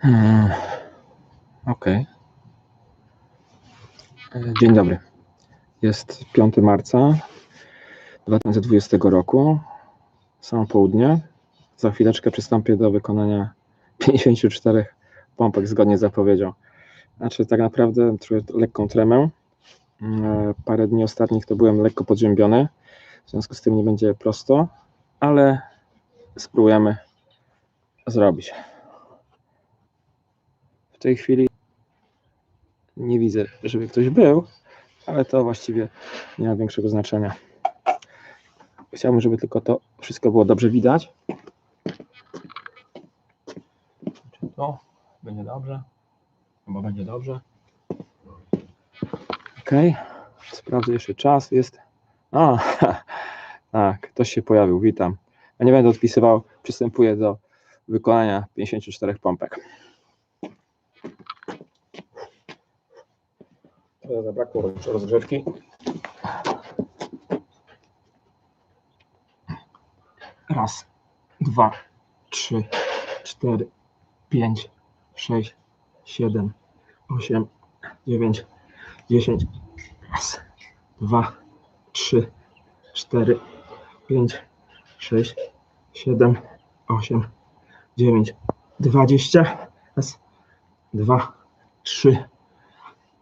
Hmm. Okej. E, Dzień dobry. Jest 5 marca 2020 roku. Samo południe. Za chwileczkę przystąpię do wykonania 54 pompek zgodnie z zapowiedzią. Znaczy, tak naprawdę czuję lekką tremę. Mm, Parę dni ostatnich to byłem lekko podziębiony. W związku z tym nie będzie prosto, ale spróbujemy zrobić. W tej chwili nie widzę, żeby ktoś był, ale to właściwie nie ma większego znaczenia. Chciałbym, żeby tylko to wszystko było dobrze widać. Czy to będzie dobrze? Chyba będzie dobrze. Ok. Sprawdzę jeszcze czas. Jest. A, tak, ktoś się pojawił. Witam. Ja nie będę odpisywał. Przystępuję do wykonania 54 pompek. Zabrakło roz- rozgrzewki. Raz, dwa, trzy, cztery, pięć, sześć, siedem, osiem, dziewięć, dziesięć. Raz, dwa, trzy, cztery, pięć, sześć, siedem, osiem, dziewięć, dwadzieścia. Raz, dwa, trzy,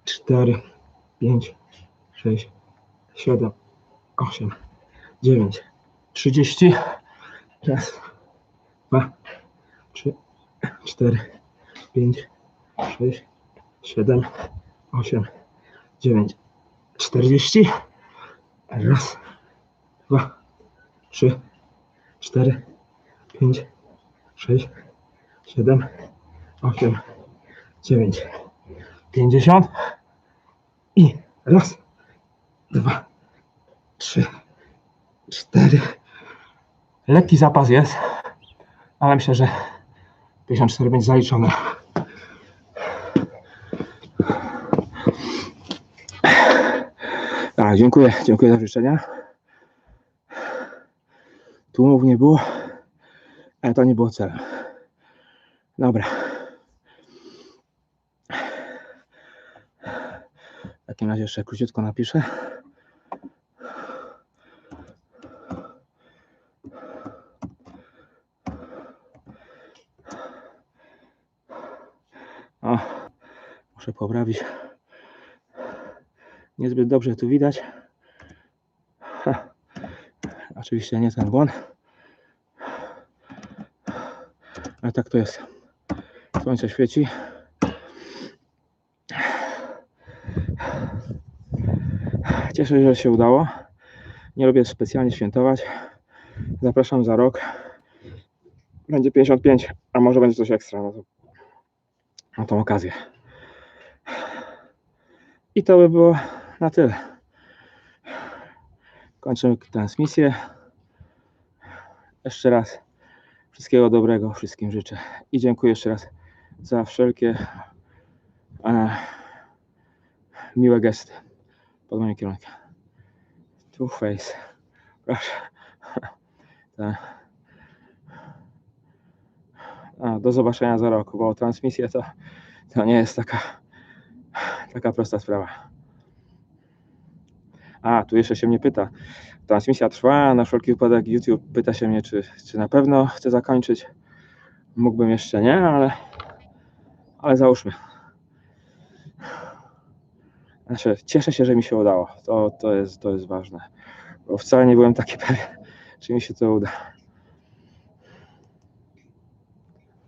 cztery, pięć, sześć, siedem, osiem, dziewięć, trzydzieści. Raz, dwa, trzy, cztery, pięć, sześć, siedem, osiem, dziewięć, czterdzieści. Raz, dwa, trzy, cztery, pięć, sześć, siedem, osiem, dziewięć, pięćdziesiąt. Raz, dwa, trzy, cztery. Lekki zapas jest, ale myślę, że 54 będzie zaliczone. Tak, dziękuję, dziękuję za życzenia. Tłumów nie było, ale to nie było celem. Dobra. W takim razie jeszcze króciutko napiszę. O, muszę poprawić. Niezbyt dobrze tu widać. Ha. Oczywiście nie ten błąd. Ale tak to jest. Słońce świeci. Cieszę się, że się udało. Nie lubię specjalnie świętować. Zapraszam za rok. Będzie 55, a może będzie coś ekstra na, to, na tą okazję. I to by było na tyle. Kończymy transmisję. Jeszcze raz wszystkiego dobrego wszystkim życzę. I dziękuję jeszcze raz za wszelkie e, miłe gesty pod moim kierunkiem. Two face. Proszę. Tak. A, do zobaczenia za rok, bo transmisja to, to nie jest taka, taka prosta sprawa. A, tu jeszcze się mnie pyta. Transmisja trwa, na wszelki wypadek YouTube pyta się mnie, czy, czy na pewno chcę zakończyć. Mógłbym jeszcze nie, ale, ale załóżmy. Znaczy, cieszę się, że mi się udało. To, to, jest, to jest ważne. Bo wcale nie byłem taki pewien, czy mi się to uda.